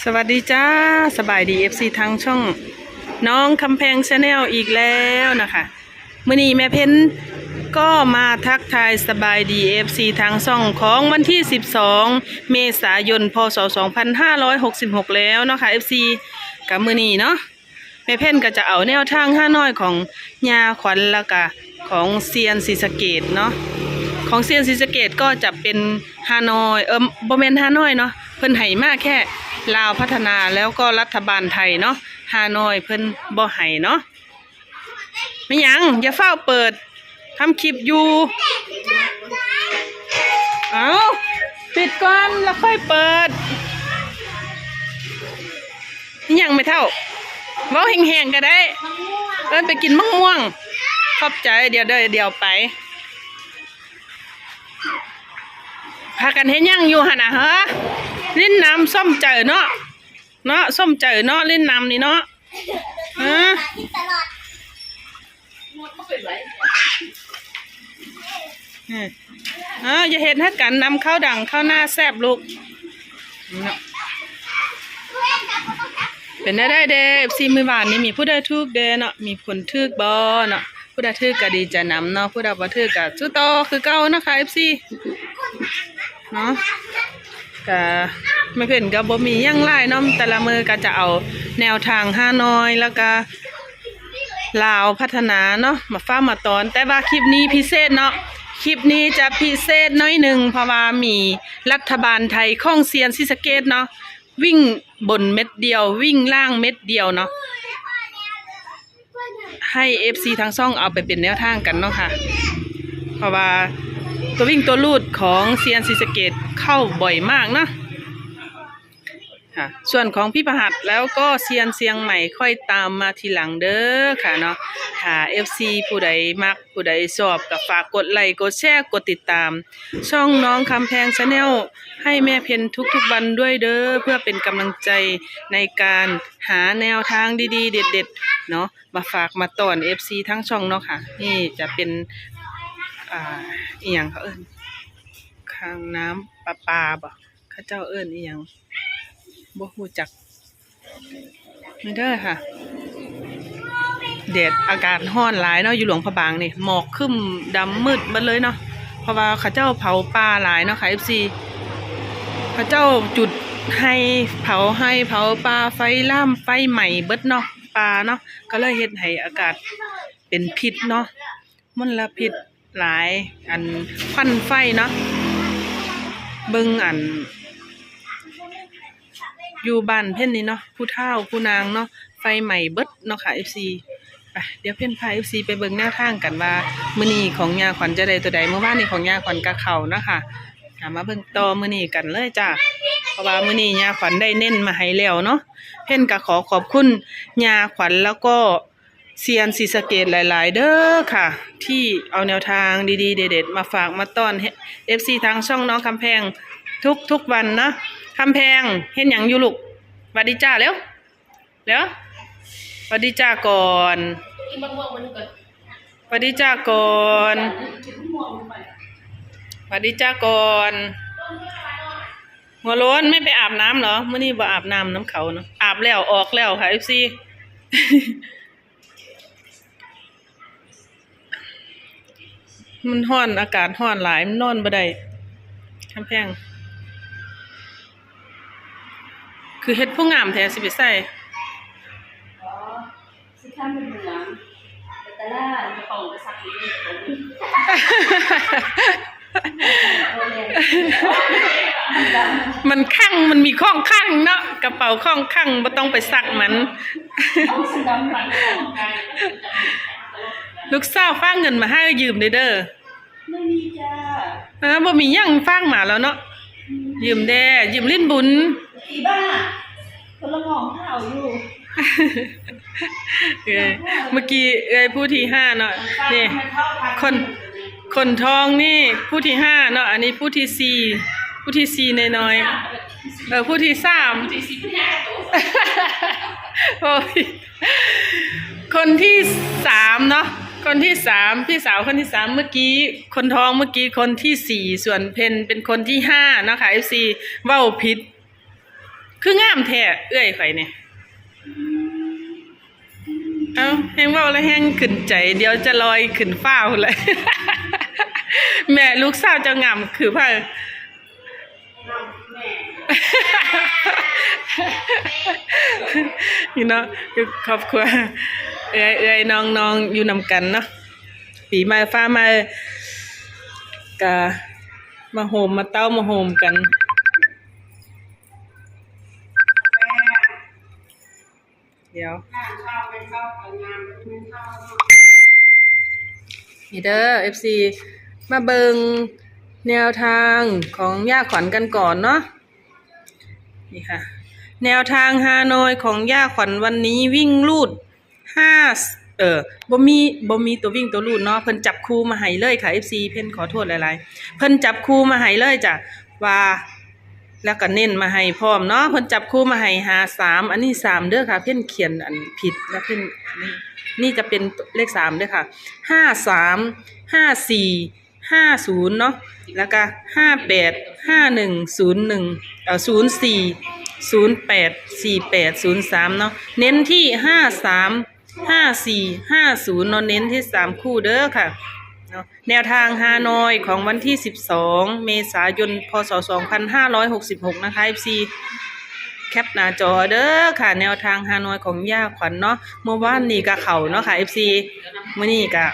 สวัสดีจ้า สบายดี FC ทางช่องน้องคำแพงชาแนลอีกแล้วนะคะมื่อนี้แม่เพ้นก็มาทักทายสบายดี FC ทางช่องของวันที่ 12 เมษายน พศ 2566 แล้วเนาะค่ะ FC กับมื่อนี้เนาะแม่เพนก็จะเอาแนวทางห้าน้อยของยาขวัญแล้วก็ของเซียนศรีสเกดเนาะของเซียนศรีสเกดก็จะเป็นฮานอยเออโบ่แม่นฮานอยเนาะเพิ่นให้มากแค่ ลาวพัฒนาแล้วก็รัฐบาลไทยเนาะฮานอยเพิ่นบ่ให้เนาะไม่ยัง อย่าเฝ้าเปิดทำคลิปอยู่เอาปิดก่อนแล้วค่อยเปิดยังไม่เท่าเว้าแห้งๆก็ได้เอิ้นไปกินมะม่วงขอบใจเดี๋ยวเดี๋ยวเดี๋ยวไปพากันเห็นยังอยู่หนนะฮะลิ้นน้ำส้มเจอเนาะเนาะส้มเจอเนาะลิ้นน้ำนี่เนาะฮะอืมเอออย่าเห็นให้กันนำข้าวดังข้าวหน้าแซบลูกเนาะเป็นได้ได้เด้ซีมือหวานนี่มีผู้ใดทุกเด้เนาะมีคนทึกบอเนาะผู้ใดทึกก็ดีจะนำเนาะผู้ใดบ่ทึกก็สู้ต่อคือเก่านะคะเอฟซีเนาะ ก็ไม่เพิ่นก็บ่มียังหลายเนาะแต่ละมือก็จะเอาแนวทางห้าน้อยแล้วก็ลาวพัฒนาเนาะมาฟ้ามาตอน แต่ว่าคลิปนี้พิเศษเนาะคลิปนี้จะพิเศษน้อยหนึ่งเพราะว่ามีรัฐบาลไทยข้องเซียนซิสเกตเนาะวิ่งบนเม็ดเดียว วิ่งล่างเม็ดเดียวเนาะให้ FC ทางซ่องเอาไปเป็นแนวทางกันเนาะค่ะ เพราะว่า ตัววิ่งตัวลูดของเซียนซีสเกตเข้าบ่อยมากเนาะค่ะส่วนของพี่ประหัดแล้วก็เซียนเสียงใหม่ค่อยตามมาทีหลังเด้อค่ะเนาะค่ะ FC ผู้ใดมักผู้ใดชอบก็ฝากกดไลค์กดแชร์กดติดตาม ช่องน้องคำแพงชาแนลให้แม่เพนทุกๆวันด้วยเด้อเพื่อเป็นกำลังใจในการหาแนวทางดีๆ เด็ดๆเนาะมาฝากมาตอน FC ทั้งช่องเนาะค่ะ นี่จะเป็น อ่าอีหยังเขาเอิ้นข้างน้ำประปลาบ่ข้าเจ้าเอิ้นอีหยังบ่ฮู้จักนี่เด้อค่ะแดดอากาศร้อนหลายเนาะอยู่หลวงพระบางนี่หมอกคึ้มดำมืดหมดเลยเนาะเพราะว่าเขาเจ้าเผาป่าหลายเนาะค่ะ FC เขาเจ้าจุดให้เผาให้เผาปลาไฟล่ามไฟใหม่เบิดเนาะปลาเนาะก็เลยเฮ็ดให้อากาศเป็นพิษเนาะมลพิษ หลาย อันควันไฟเนาะเบิ่งอัน อยู่บ้านเพ่นนี่เนาะผู้เฒ่าผู้นางเนาะไฟใหม่เบิดเนาะค่ะ FC ไปเดี๋ยวเพ่นพา FC ไปเบิ่งแนวทางกันว่ามื้อนี้ของยาขวัญจะได้ตัวใดเมื่อวานนี้ของยาขวัญกะเขานะคะามาเบิ่งต่อมื้อนี้กันเลยจ้าเพราะว่ามื้อนี้ยาขวัญได้เน้นมาให้แล้วเนาะเพ่นก็ขอขอบคุณยาขวัญแล้วก็ เซียนซีสะเกตหลาย ๆ เด้อค่ะ ที่เอาแนวทางดีๆ เด็ดๆมาฝากมาต้อนเอฟซีทางช่องน้องคำแพงทุกทุกวันนะคำแพงเห็นอย่างอยู่ลูกวัดดีจ้าเร็วเร็ววัดดีจ้าก่อนวัดดีจ้าก่อนวัดดีจ้าก่อนหัวโล้นไม่ไปอาบน้ำเหรอเมื่อนี้บ่อาบน้ำน้ำเขาเนาะอาบแล้วออกแล้วค่ะเอฟซี มันห้อนอากาศห้อนหลายมันนอนบ่ได้คำแพง คือเฮ็ดผู้งามแท้สิไปใส่อ๋อสิข้ามเป็นเหมืองแต่ตะล่าจะป่องไปสักนิดโอเลมันข้างมันมีข้องข้างเนาะกระเป๋าข้องข้างบ่ต้องไปซักมันเอาสีดำห ลังของกันลูกสาวฟ้างเงินมาให้ยืมเด้อเด้อไม่มีจ้าเออบ่มีหยังฟ้างมาแล้วเนาะยืมแด้ยืมลิ้นบุญอีบ้าคนละงองเท้าอยู่เออเมื่อกี้เอ้ยผู้ที่ห้าเนาะนี่คนคนทองนี่ผู้ที่ห้าเนาะอันนี้ผู้ที่สี่ผู้ที่สี่น้อยๆเออผู้ที่สามโอ้ยคนที่สามเนาะ คนที่สามพี่สาวคนที่สามเมื่อกี้ คนท้องเมื่อกี้คนที่สี่ส่วนเพนเป็นคนที่ห้านะคะเอฟซีเว้าผิดคืองามแท้เอื้อยข่เนี่ยเอาแฮงเว่าแล้วแฮงขึ้นใจ เดี๋ยวจะลอยขึ้นฟ้าเลยแม่ลูกสาวเจะงามคือพ่อ นี่เนาะคือครอบครัวเอ้ยเอ้ยน้องน้องอยู่นำกันเนาะปีมาฟ้ามากะมาโฮมมาเต้ามาโฮมกันเดี๋ยวนี่เด้อ FC มาเบิงแนวทางของย่าขวัญกันก่อนเนาะ นี่ค่ะ แนวทางฮานอยของย่าขวัญวันนี้วิ่งลูดห้าเออบ่มีบ่มีตัววิ่งตัวลูดเนาะเพิ่นจับคู่มาให้เลยค่ะ FC เพิ่นขอโทษหลายๆ เพิ่นจับคู่มาให้เลยจ้ะว่าแล้วก็เน้นมาให้พร้อมเนาะเพิ่นจับคู่มาให้หาสามอันนี้สามเด้อค่ะ เพิ่นเขียนอันผิดแล้วเพิ่นนี่นี่จะเป็นเลขสามเด้อค่ะห้าสามห้าสี่ ห้าศูนย์เนาะแล้วก็ห้าแปดห้าหนึ่งศูนย์หนึ่งเอ่อศูนย์สี่ศูนย์แปดสี่แปดศูนย์สามเนาะเน้นที่ห้าสามห้าสี่ห้าศูนย์เนาะเน้นที่สามคู่เด้อค่ะแนวทางฮานอยของวันที่ 12 เมษายน พศ 2566 นะคะ FC แคปหน้าจอเด้อค่ะ แนวทางฮานอยของย่าขวัญเนาะเมื่อวานนี้ก็เข่าเนาะค่ะ FC มื้อนี้ก็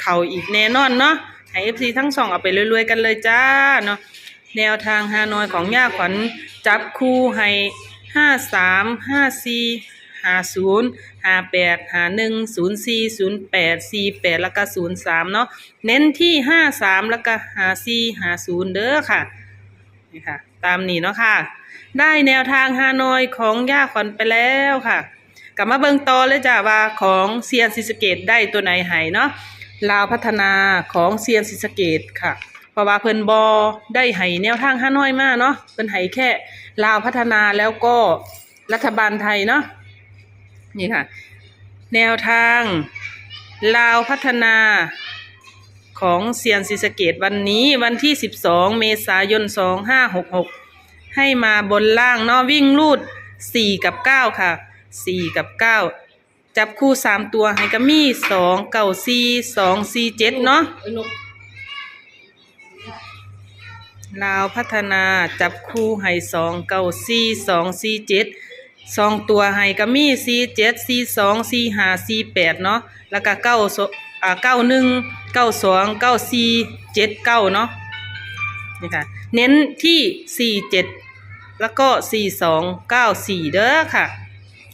เข่าอีกแน่นอนเนาะ ให้ FC ทั้งสองเอาไปรวยๆกันเลยจ้าเนาะแนวทางฮานอยของย่าขวัญจับคู่ให้53 54ห้าศูนย์ห้าแปดห้าหนึ่งศูนย์สี่ศูนย์แปดสี่แปดแล้วก็ศูนย์สามเนาะเน้นที่ห้าสามแล้วก็ห้าสี่ห้าศูนย์เด้อค่ะนี่ค่ะ ตามนี้เนาะค่ะ ได้แนวทางฮานอยของย่าขวัญไปแล้วค่ะ กลับมาเบิ่งต่อเลยจ้ะว่าของเซียนซิสเกตได้ตัวไหนหายเนาะ ลาวพัฒนาของเซียนซิสเกตค่ะ เพราะว่าเพิ่นบอได้ให้แนวทางฮาน้อยมากเนาะเพิ่นให้แค่ลาวพัฒนาแล้วก็รัฐบาลไทยเนาะนี่ค่ะ แนวทางลาวพัฒนาของเซียนซิสเกตวันนี้วันที่ 12 เมษายน 2566 ให้มาบนล่างเนาะวิ่งลูด 4 กับ 9 ค่ะ 4 กับ 9 จับคู่3ตัวให้กัมี่2เก่า4 2 4 7เจ็ดเนาะลาวพัฒนาจับคู่ให้สองเก้าสี่สองสี่เจ็ดสองตัวให้ก็มีสี่เจ็ดสี่สองสี่ห้าสี่แปดเนาะแล้วก็เก้าอ่าเก้าหนึ่งเก้าสองเก้าสี่เจ็ดเก้าเนาะนี่ค่ะเน้นที่สี่เจ็ดแล้วก็สี่สองเก้าสี่เด้อค่ะ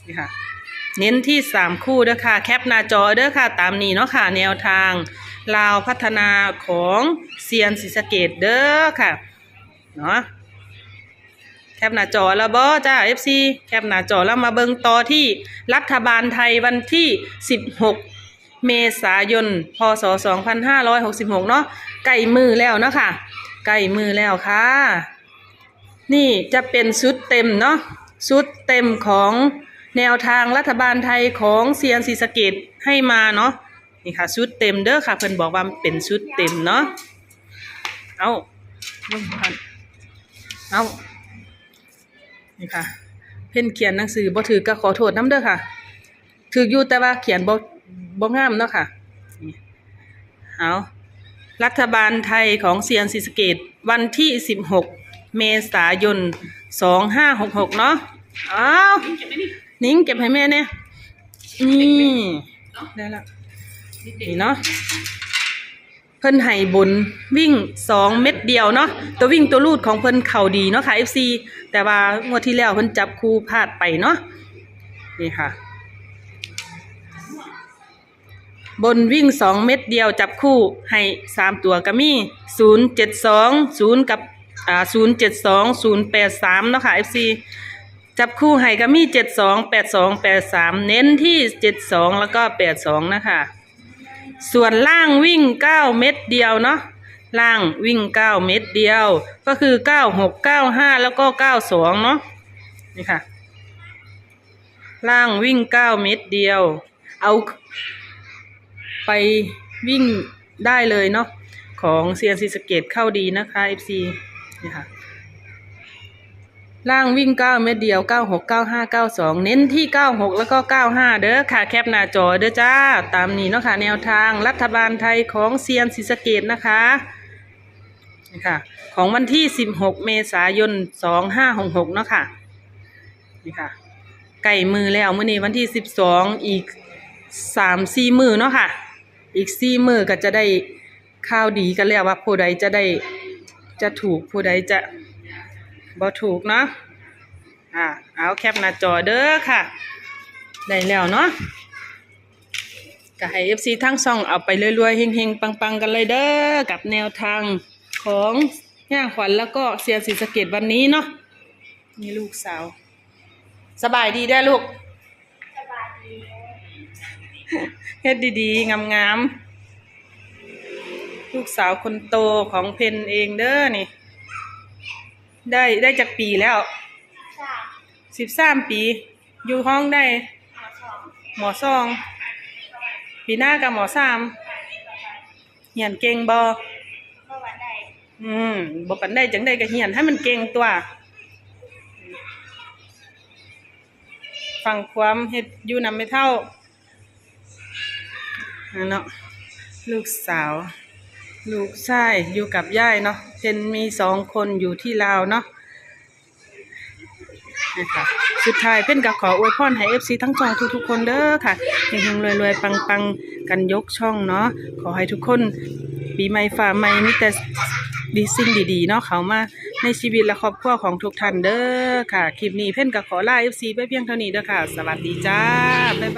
นี่ค่ะ เน้นที่สามคู่เด้อค่ะ แคปหน้าจอเด้อค่ะ ตามนี้เนาะค่ะ แนวทาง ลาวพัฒนาของเซียนศรีสะเกดเด้อค่ะ เนาะแคปหน้าจอแล้วบอจ้า FC แคปหน้าจอแล้วมาเบิงต่อที่รัฐบาลไทยวันที่ 16 เมษายน พศ 2566 เนาะใกล้มือแล้วเนาะค่ะใกล้มือแล้วค่ะ นี่จะเป็นชุดเต็มเนาะชุดเต็มของ แนวทางรัฐบาลไทยของเซียนศรีสะเกดให้มาเนาะนี่ค่ะชุดเต็มเด้อค่ะ เพิ่นบอกว่าเป็นชุดเต็มเนาะเอาเบิ่งก่อนเอานี่ค่ะ เพ่นเขียนหนังสือบ่ถือก็ขอโทษน้ำเด้อค่ะถืออยู่แต่ว่าเขียนบ่บ่งามเนาะค่ะเอารัฐบาลไทยของเซียนศรีสะเกตวันที่ 16 เมษายน 2566 เนาะเอา นิ้งเก็บให้แม่เนี่ยนี่ได้แล้วนี่เนาะเพิ่นให้บนวิ่งสองเม็ดเดียวเนาะตัววิ่งตัวลูดของเพิ่นเข่าดีเนาะค่ะ FC แต่ว่างวดที่แล้วเพิ่นจับคู่พลาดไปเนาะนี่ค่ะ บนวิ่งสองเม็ดเดียวจับคู่ให้สามตัวก็มีศูนย์เจ็ดสองศูนย์กับอ่าศูนย์เจ็ดสองศูนย์แปดสามเนาะค่ะ FC จับคู่ให้ก็มีเจ็ดสองแปดสองแปดสามเน้นที่เจ็ดสองแล้วก็แปดสองนะคะ ส่วนล่างวิ่งเก้าเม็ดเดียวเนาะล่างวิ่งเก้าเม็ดเดียว ก็คือเก้าหกเก้าห้าแล้วก็เก้าสองเนาะนี่ค่ะ ล่างวิ่งเก้าเม็ดเดียว เอาไปวิ่งได้เลยเนาะของเซียนซีสเกตเข้าดีนะคะ FC นี่ค่ะ ล่างวิ่ง 9 เม็ดเดียว 96 95 92 เน้นที่ 96 แล้วก็ 95 เด้อค่ะแคปหน้าจอเด้อจ้า ตามนี้เนาะค่ะแนวทางรัฐบาลไทยของเซียนศรีสะเกดนะคะนี่ค่ะ ของวันที่ 16 เมษายน 2566 เนาะค่ะนี่ค่ะ ไก่มือแล้วมื้อนี้วันที่ 12 อีก 3-4 มือเนาะค่ะ อีก 4 มือก็จะได้ข่าวดีกันแล้วว่าผู้ใดจะได้จะถูกผู้ใดจะ บ่ถูกเนาะอ่าเอาแคปหน้าจอเด้อค่ะ ได้แล้วเนาะก็ให้ FC ทั้งช่องเอาไปรวยๆเฮงๆ ปังๆ กันเลยเด้อกับแนวทางของย่างขวัญแล้วก็เซียนศรีสะเกดวันนี้เนาะนี่ลูกสาว สบายดีได้อลูกสบายดีเฮ็ดดีๆ งามๆ ลูกสาวคนโตของเพนเองเด้อนี่ ได้ได้จากปีแล้วสามสิบสามปี อยู่ห้องได้หมอสองหมอซอง ปีหน้ากับหมอสามเหียนเก่งบอเมื่อวันใดอืมบ่ปันได้จังได้ก็เหียนให้มันเก่งตัว ฟังความเฮ็ดอยู่นำไม่เท่านั่นเนาะลูกสาว ลูกชายอยู่กับย่ายเนาะเพนมีสองคนอยู่ที่ลาวเนาะนะคะสุดท้ายเพ่นก็ขออวยพรให้เอฟซีทั้งช่องทุกๆคนเด้อค่ะเฮงๆรวยๆ ปังๆ กันยกช่องเนาะขอให้ทุกคนปีใหม่ฝ่าใหม่มีแต่ดีสิ่งดีๆเนาะเขามาในชีวิตและครอบครัวของทุกท่านเด้อค่ะ คลิปนี้เพ่นก็ขอลาเอฟซีไปเพียงเท่านี้เด้อค่ะ สวัสดีจ้าบ๊ายบาย